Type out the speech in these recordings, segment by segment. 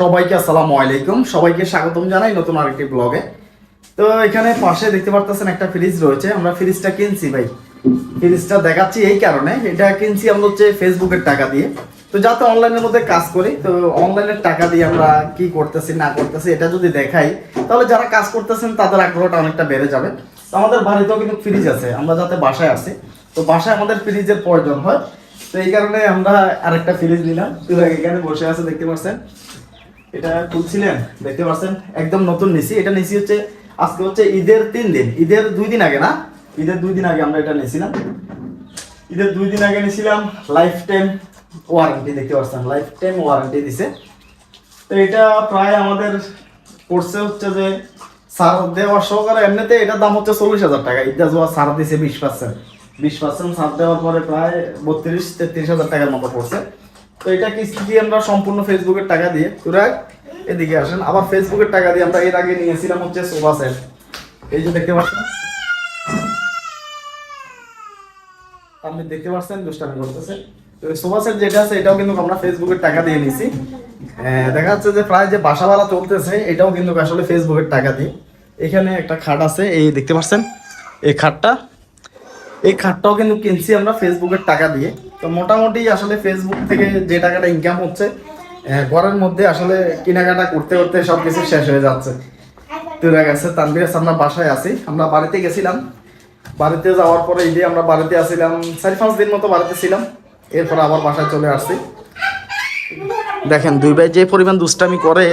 সবাইকে আসসালামু আলাইকুম। সবাইকে স্বাগতম জানাই নতুন আরেকটি ব্লগে তো এখানে পাশে দেখতে পারতেছেন একটা ফ্রিজ রয়েছে। আমরা ফ্রিজটা কিনছি ভাই। ফ্রিজটা দেখাচ্ছি এই কারণে। এটা কিনছি আমরা হচ্ছে ফেসবুকের টাকা দিয়ে। তো যাতে অনলাইনের মধ্যে কাজ করি, তো অনলাইনের টাকা দিয়ে আমরা কি করতেছি, না করতেছি, এটা যদি দেখাই, তাহলে যারা কাজ করতেছেন, তাদের আগ্রহটা অনেকটা বেড়ে যাবে। তো আমাদের বাড়িতেও কিন্তু ফ্রিজ আছে। আমরা যাতে বাসায় আছি। তো বাসায় আমাদের ফ্রিজের প্রয়োজন হয়। তো এই কারণে আমরা আরেকটা ফ্রিজ নিলাম। এখানে বসে আছে, দেখতে পাচ্ছেন। এটা খুলছিলেন দেখতে পাচ্ছেন? একদম নতুন নিছি। এটা নিছি হচ্ছে, আজকে হচ্ছে ঈদের তিন দিন। ঈদের দুই দিন আগে না? ঈদের দুই দিন আগে আমরা এটা নিয়েছিলাম। ঈদের দুই দিন আগে নিয়েছিলাম লাইফ টাইম ওয়ারেন্টি দেখতে পাচ্ছেন? লাইফ টাইম ওয়ারেন্টি দিছে। তো এটা প্রায় আমাদের পড়ছে হচ্ছে যে সার দেওয়ার সহকারে এমনিতে এটার দাম হচ্ছে চল্লিশ হাজার টাকা। ঈদা জোয়া সার দিছে বিশ পার্সেন্ট বিশ পার্সেন্ট সার দেওয়ার পরে প্রায় বত্রিশ তেত্রিশ হাজার টাকার মতো পড়ছে। তো এটা কিস্তি আমরা সম্পূর্ণ ফেসবুকের টাকা দিয়ে? তোরা এদিকে আসেন। আবার ফেসবুকের টাকা দিয়ে আমরা এর আগে নিয়েছিলাম হচ্ছে সোফা সেট। এই যে দেখতে পাচ্ছেন? আপনি দেখতে পাচ্ছেন? দুষ্টামি করতেছে। তো সোফা সেট যেটা আছে এটাও কিন্তু আমরা ফেসবুকের টাকা দিয়ে নিয়েছি আহ, দেখা যাচ্ছে যে প্রায় যে বাসা ভাড়া চলতেছে এটাও কিন্তু আসলে ফেসবুকের টাকা দিয়ে। এখানে একটা খাট আছে এই দেখতে পাচ্ছেন? এই খাটটা এই খাটটাও কিন্তু কিনছি আমরা ফেসবুকের টাকা দিয়ে। তো মোটামুটি আসলে ফেসবুক থেকে যে টাকাটা ইনকাম হচ্ছে ঘরের মধ্যে আসলে কেনাকাটা করতে করতে সব কিছু শেষ হয়ে যাচ্ছে। তুলে গেছে তানবির আমরা বাসায় আছি। আমরা বাড়িতে গেছিলাম। বাড়িতে যাওয়ার পরে ঈদে আমরা বাড়িতে আসছিলাম চারি পাঁচ দিন মতো বাড়িতে ছিলাম। এরপর আবার বাসায় চলে আসছি। দেখেন, দুই ভাই যে পরিমাণ দুষ্টামি করে,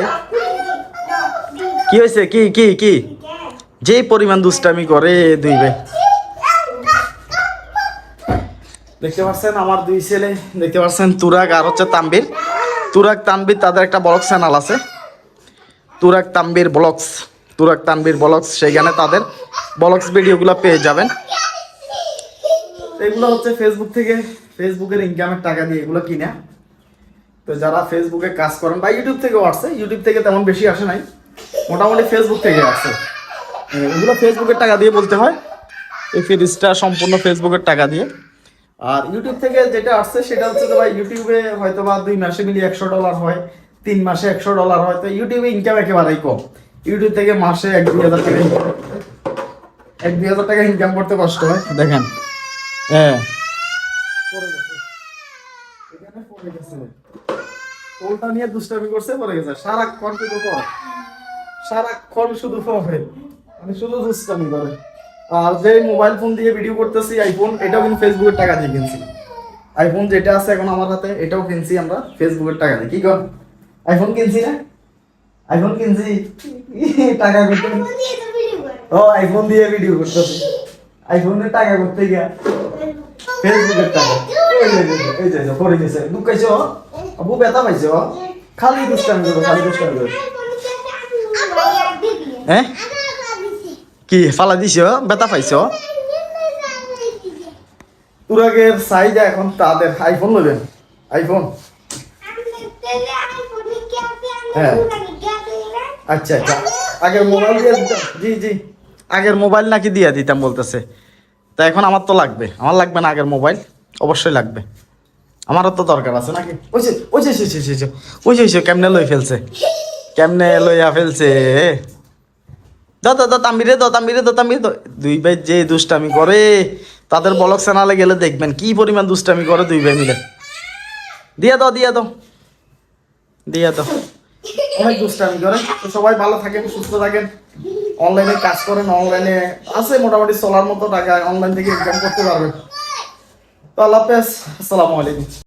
কি হয়েছে? কি কি কি? যে পরিমাণ দুষ্টামি করে, দুই ভাই। দেখতে পাচ্ছেন আমার দুই ছেলে, দেখতে পাচ্ছেন তুরাক আর হচ্ছে তাম্বির তুরাক তাম্বির তাদের একটা ব্লগ চ্যানেল আছে। তুরাক তাম্বির ব্লগস। তুরাক তাম্বির ব্লগস, সেইখানে তাদের ব্লগস ভিডিওগুলো পেয়ে যাবেন। এগুলো হচ্ছে ফেসবুক থেকে ফেসবুকের ইনকামের টাকা দিয়ে এগুলো কিনা। তো যারা ফেসবুকে কাজ করেন, বা ইউটিউব থেকেও আসছে ইউটিউব থেকে তেমন বেশি আসে নাই। মোটামুটি ফেসবুক থেকে আসছে। এগুলো ফেসবুকের টাকা দিয়ে বলতে হয়। এই ফ্রিজটা সম্পূর্ণ ফেসবুকের টাকা দিয়ে। আর ইউটিউব থেকে যেটা আসছে সেটা হচ্ছে ভাই ইউটিউবে হয়তো বা দুই মাসে মিলিয়ে একশো ডলার হয় তিন মাসে একশো ডলার হয় তো ইউটিউবে ইনকাম একেবারেই কম। ইউটিউব থেকে মাসে এক দুই হাজার টাকা এক দুই হাজার টাকা ইনকাম করতে কষ্ট হয়। দেখেন। হ্যাঁ। পোলটা নিয়ে দুষ্টামি করছে পড়ে গেছে। সারাক্ষণ শুধু সারাক্ষণ শুধু পড়ে। মানে শুধু দুষ্টামি করে। যে মোবাইল ফোন দিয়ে ভিডিও করতেছি আইফোন এটাও কিন্তু ফেসবুকের টাকা দিয়ে কিনছি। আইফোন যেটা আছে এখন আমার হাতে এটাও কিনছি আমরা ফেসবুকের টাকা দিয়ে। কি কর? আইফোন কিনছি না? আইফোন কিনছি? টাকা করতে ও আইফোন দিয়ে ভিডিও করতেছি। আইফোনের টাকা করতে গিয়া ফেসবুকের টাকা। এই যে, পড়ে গেছে। দুঃখাইছো? আবু ব্যথা পাইছো? খালি দুষ্টামি করো খালি দুষ্টামি করো। হ্যাঁ? কি ফালা দিছো ব্যথা পাইছো তুরাগের সাইজ এখন তাদের আইফোন নেবেন আইফোন হ্যাঁ। আচ্ছা আচ্ছা। আগের মোবাইল দিয়ে জি জি। আগের মোবাইল নাকি দিয়ে দিতাম বলতেছে। তা এখন আমার তো লাগবে। আমার লাগবে না আগের মোবাইল। অবশ্যই লাগবে। আমারও তো দরকার আছে নাকি? ওই যে, ওই যে, ওই যে ওই যে কেমনে লই ফেলছে? কেমনে লইয়া ফেলছে? দাও তাম্বিরে দাও তাম্বিরে দাও তাম্বিরে দাও দুই ভাই যে দুষ্টামি করে, তাদের ব্লগ চ্যানেলে গেলে দেখবেন কি পরিমাণ দুষ্টামি করে দুই ভাই মিলে। দিয়া দাও দিয়া দাও। দিয়া দাও। অনেক দুষ্টামি করে। তো সবাই ভালো থাকেন, সুস্থ থাকেন। অনলাইনে কাজ করেন অনলাইনে আছে মোটামুটি চলার মতো টাকা অনলাইন থেকে ইনকাম করতে পারবেন। তো আল্লাহ হাফেজ। আসসালামু আলাইকুম।